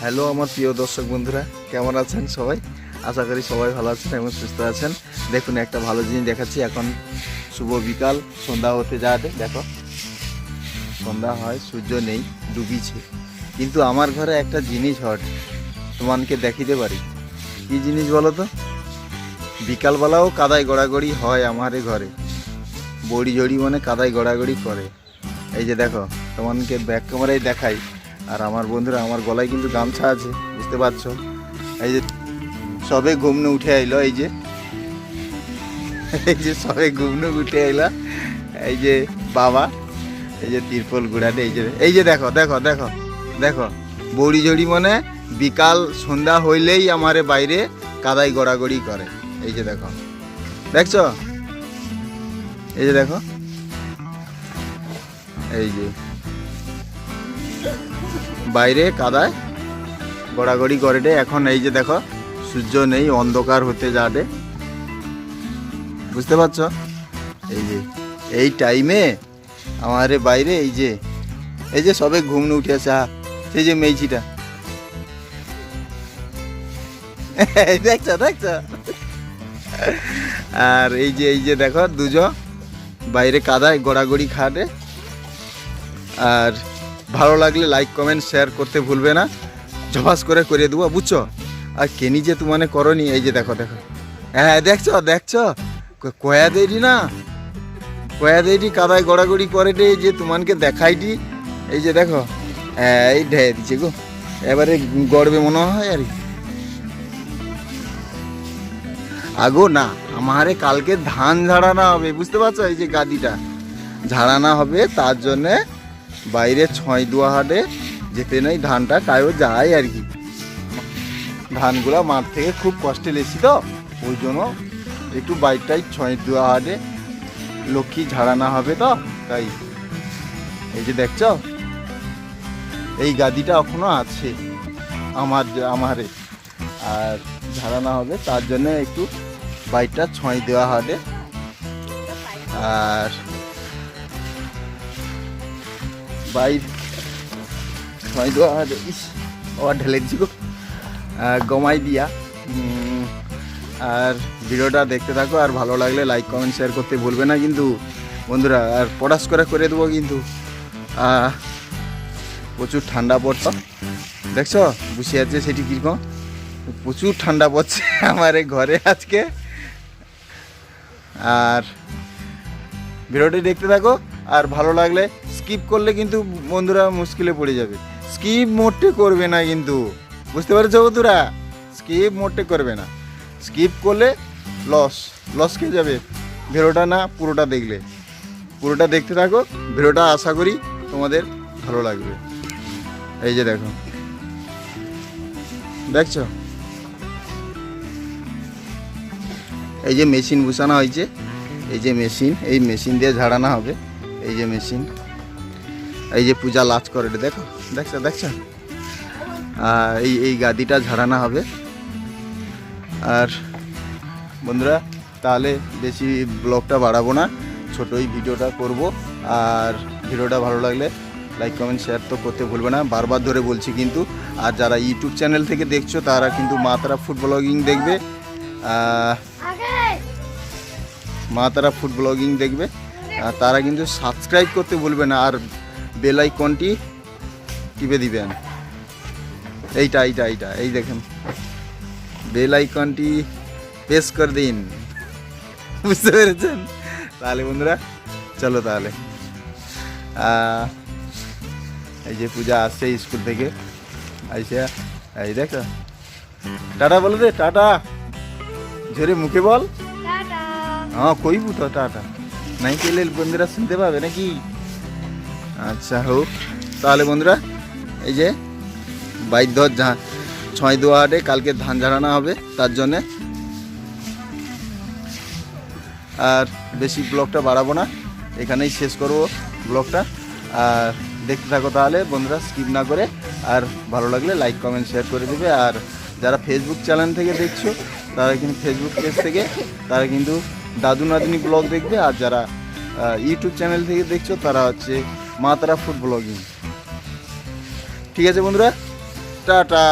Hello আমার প্রিয় দর্শক বন্ধুরা, কেমন আছেন সবাই? আশা করি সবাই ভালো আছেন এবং সুস্থ আছেন। দেখুন, একটা ভালো জিনিস দেখাচ্ছি। এখন শুভ বিকাল, সন্ধ্যা হতে যাবে দেখো, সন্ধ্যা হয়, সূর্য নেই, ডুবিছে। কিন্তু আমার ঘরে একটা জিনিস হট, তোমাকে দেখিতে পারি। কি জিনিস বলো তো? বিকালবেলাও কাদায় গড়াগড়ি হয় আমার ঘরে। বড়ি জড়ি মানে কাদায় গড়াগড়ি করে। এই যে দেখো, তোমাকে ব্যাক ক্যামেরায় দেখাই। আর আমার বন্ধুরা, আমার গলায় কিন্তু গামছা আছে, বুঝতে পারছ? এই যে সবে ঘুমনে উঠে আইলো, এই যে। এই যে সবে ঘুমনে উঠে আইলা, এই যে বাবা, এই যে তিরপল গুড়াটে, এই যে এই যে দেখো দেখো দেখো দেখো। বড়ি জড়ি মানে বিকাল সন্ধ্যা হইলেই আমারে বাইরে কাদায় গড়াগড়ি করে। এই যে দেখো। দেখছ? এই যে দেখো। এই যে। বাইরে কাদায় গড়াগড়ি করে এখন এই যে দেখো সূর্য নেই অন্ধকার হতে যাবে। বুঝতে পারছ? এই যে এই টাইমে আমারে বাইরে এই যে এই যে সবে ঘুমনে উঠে আহ, সেই যে মেইছিটা দেখছ দেখছ? আর এই যে এই যে দেখো দুজন বাইরে কাদায় গড়াগড়ি খাটে আর ভালো লাগলে লাইক কমেন্ট শেয়ার করতে ভুলবে না। জবাস করে করে দেবো, বুঝছ? আর কেনি যে তোমানে করনি, এই যে দেখো দেখো। হ্যাঁ দেখছ দেখছ? কয়া দেরি না? কয়া দেরি, কাদায় গড়াগড়ি করে রে যে তোমাকে দেখাইটি এই যে দেখো হ্যাঁ এই ঢেয়ে দিচ্ছে গো। এবারে গড়বে মনে হয় আর। আগো না, আমারে কালকে ধান ঝাড়ানো হবে, বুঝতে পারছ? এই যে গাদিটা। ঝাড়ানো হবে, তার জন্যে বাইরে ছয় দুয়া হাটে, যেতে নেই, ধানটা কায়ও যায় আর কি। ধানগুলা মাঠ থেকে খুব কষ্টে লেছি তো, ওই জন্য একটু বাইরটাই ছয় দুয়া হাটে। লক্ষ্মী ঝাড়ানো হবে তো, তাই। এই যে দেখছ, এই গাদিটা এখনও আছে, আমার আমারে। আর ঝাড়ানো হবে, তার জন্য একটু বাইকটা ছয় দেওয়া হবে আর বাইক দেওয়া হবে ইস আবার ঢেলে আর গমাই দিয়া। আর ভিডিওটা দেখতে থাকো, আর ভালো লাগলে লাইক কমেন্ট শেয়ার করতে ভুলবে না কিন্তু। বন্ধুরা, আর পটাশ করে করে দেবো কিন্তু। প্রচুর ঠান্ডা পড়ছে। দেখছ বসে আছে সেটি কীরকম? প্রচুর ঠান্ডা পড়ছে আমার এই ঘরে আজকে। আর ভিডিওটি দেখতে থাকো। আর ভালো লাগলে স্কিপ করলে কিন্তু বন্ধুরা মুশকিলে পড়ে যাবে। স্কিপ মোটে করবে না কিন্তু। বুঝতে পারছ বন্ধুরা? স্কিপ মোটে করবে না। স্কিপ করলে লস লস খেয়ে যাবে। ভিডিওটা না, পুরোটা দেখলে। পুরোটা দেখতে থাকো। ভিডিওটা আশা করি তোমাদের ভালো লাগবে। এই যে দেখো। দেখছ? এই যে মেশিন বসানো হয়েছে। এই যে মেশিন এই মেশিন দিয়ে ঝাড়ানো হবে। এই যে মেশিন। এই যে পূজা লাচ করে দেখো দেখছ দেখছ? আর এই এই গাদিটা ঝাড়ানো হবে। আর বন্ধুরা তাহলে বেশি ব্লগটা বাড়াবো না ছোটোই ভিডিওটা করব। আর ভিডিওটা ভালো লাগলে লাইক কমেন্ট শেয়ার তো করতে ভুলবে না। বারবার ধরে বলছি কিন্তু আর যারা ইউটিউব চ্যানেল থেকে দেখছ তারা কিন্তু মা তারা ফুড ব্লগিং দেখবে মা তারা ফুড ব্লগিং দেখবে। তারা কিন্তু সাবস্ক্রাইব করতে ভুলবে না আর বেল আইকনটি টিপে দিবেন। এইটা এইটা এইটা এই দেখেন। বেল আইকনটি প্রেস করে দিন। বুঝতে পেরেছেন? তাহলে বন্ধুরা চলো তাহলে। এই যে পূজা আসছে স্কুল থেকে। আইসা এই দেখো। টাটা বলো রে টাটা। ঝরে মুখে বল। হ্যাঁ কইবু তো টাটা। নাই পেলে বন্ধুরা শুনতে পাবে নাকি? আচ্ছা হোক। তাহলে বন্ধুরা, এই যে ধর ছয় দোয়া হাটে কালকে ধান ঝাড়ানো হবে, তার জন্যে। আর বেশি ব্লগটা বাড়াবো না, এখানেই শেষ করব ব্লগটা। আর দেখতে থাকো তাহলে বন্ধুরা স্কিপ না করে। আর ভালো লাগলে লাইক কমেন্ট শেয়ার করে দেবে। আর যারা ফেসবুক চ্যানেল থেকে দেখছ, তারা কিন্তু ফেসবুক পেজ থেকে, তারা কিন্তু দাদু নাদিনী ব্লগ দেখবে আর যারা ইউটিউব চ্যানেল থেকে দেখছ তারা হচ্ছে মা তারা ফুড ব্লগিং ঠিক আছে বন্ধুরা, টাটা।